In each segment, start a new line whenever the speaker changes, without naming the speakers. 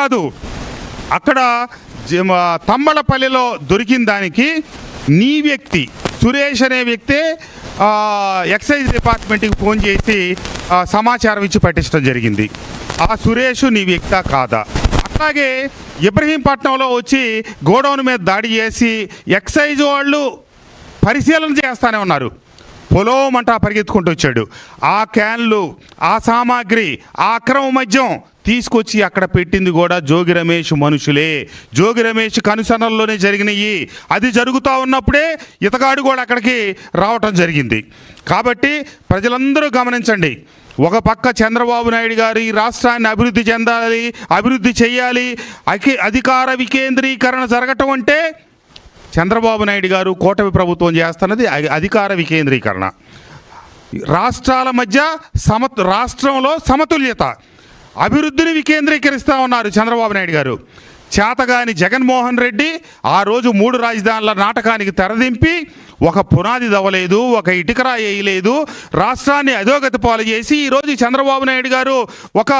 కాదు. అక్కడ తమ్మలపల్లిలో దొరికిన దానికి నీ వ్యక్తి సురేష్ అనే వ్యక్తే ఎక్సైజ్ డిపార్ట్మెంట్కి ఫోన్ చేసి సమాచారం ఇచ్చి పట్టించడం జరిగింది. ఆ సురేష్ నీ వ్యక్తా కాదా? అట్లాగే ఇబ్రహీంపట్నంలో వచ్చి గోడౌన్ మీద దాడి చేసి ఎక్సైజ్ వాళ్ళు పరిశీలన చేస్తానే ఉన్నారు. పొలోమంట పరిగెత్తుకుంటూ వచ్చాడు. ఆ క్యాన్లు ఆ సామాగ్రి ఆ అక్రమ మద్యం తీసుకొచ్చి అక్కడ పెట్టింది కూడా జోగి రమేష్ మనుషులే. జోగి రమేష్ కనుసనల్లోనే జరిగినాయి. అది జరుగుతూ ఉన్నప్పుడే ఇతగాడు కూడా అక్కడికి రావటం జరిగింది. కాబట్టి ప్రజలందరూ గమనించండి. ఒక పక్క చంద్రబాబు నాయుడు గారు ఈ రాష్ట్రాన్ని అభివృద్ధి చెందాలి అభివృద్ధి చేయాలి అకి అధికార వికేంద్రీకరణ జరగటం అంటే చంద్రబాబు నాయుడు గారు కూటమి ప్రభుత్వం చేస్తున్నది అధికార వికేంద్రీకరణ. రాష్ట్రాల మధ్య సమ రాష్ట్రంలో సమతుల్యత. అభివృద్ధిని వికేంద్రీకరిస్తూ ఉన్నారు చంద్రబాబు నాయుడు గారు. చేతగాని జగన్మోహన్ రెడ్డి ఆ రోజు మూడు రాజధానుల నాటకానికి తెరదింపి ఒక పునాది దవ్వలేదు ఒక ఇటుకరా వేయలేదు రాష్ట్రాన్ని అధోగతి పాలు చేసి ఈరోజు చంద్రబాబు నాయుడు గారు ఒక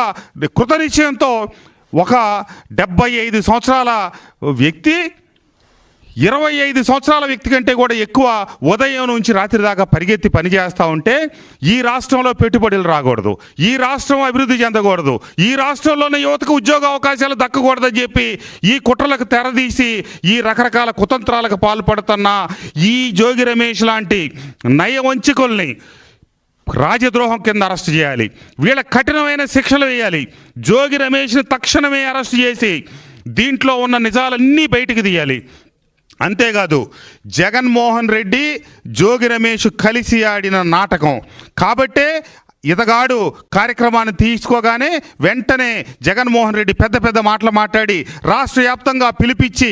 కృతనిశ్చయంతో ఒక డెబ్బై ఐదు సంవత్సరాల వ్యక్తి ఇరవై ఐదు సంవత్సరాల వ్యక్తి కంటే కూడా ఎక్కువ ఉదయం నుంచి రాత్రి దాకా పరిగెత్తి పనిచేస్తూ ఉంటే ఈ రాష్ట్రంలో పెట్టుబడులు రాకూడదు. ఈ రాష్ట్రం అభివృద్ధి చెందకూడదు. ఈ రాష్ట్రంలోనే యువతకు ఉద్యోగ అవకాశాలు దక్కకూడదని చెప్పి ఈ కుట్రలకు తెరదీసి ఈ రకరకాల కుతంత్రాలకు పాల్పడుతున్న ఈ జోగి రమేష్ లాంటి నయవంచికుల్ని రాజద్రోహం కింద అరెస్ట్ చేయాలి. వీళ్ళ కఠినమైన శిక్షలు వేయాలి. జోగి రమేష్ని తక్షణమే అరెస్ట్ చేసి దీంట్లో ఉన్న నిజాలన్నీ బయటికి తీయాలి. అంతేకాదు జగన్మోహన్ రెడ్డి జోగి రమేష్ కలిసి ఆడిన నాటకం. కాబట్టే ఇతగాడు కార్యక్రమాన్ని తీసుకోగానే వెంటనే జగన్మోహన్ రెడ్డి పెద్ద పెద్ద మాటలు మాట్లాడి రాష్ట్ర వ్యాప్తంగా పిలిపించి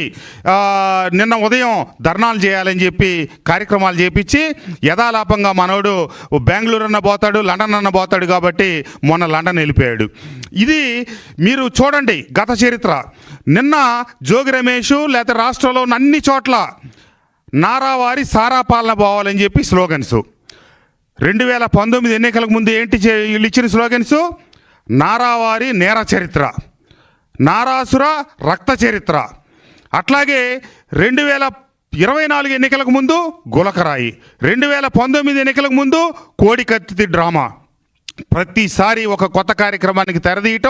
నిన్న ఉదయం ధర్నాలు చేయాలని చెప్పి కార్యక్రమాలు చేపించి యథాలాపంగా మనోడు బెంగళూరు అన్న పోతాడు లండన్ అన్న పోతాడు కాబట్టి మొన్న లండన్ వెళ్ళిపోయాడు. ఇది మీరు చూడండి గత చరిత్ర. నిన్న జోగి రమేష్ లేకపోతే రాష్ట్రంలో అన్ని చోట్ల నారావారి సారా పాలన పోవాలని చెప్పి స్లోగన్స్. రెండు వేల పంతొమ్మిది ఎన్నికలకు ముందు ఏంటి వీళ్ళు ఇచ్చిన స్లోగన్స్? నారావారి నేర చరిత్ర నారాసుర రక్త చరిత్ర. అట్లాగే రెండు వేల ఇరవై నాలుగు ఎన్నికలకు ముందు గులకరాయి రెండు వేల పంతొమ్మిది ఎన్నికలకు ముందు కోడికత్తి డ్రామా. ప్రతిసారి ఒక కొత్త కార్యక్రమానికి తెరదీయటం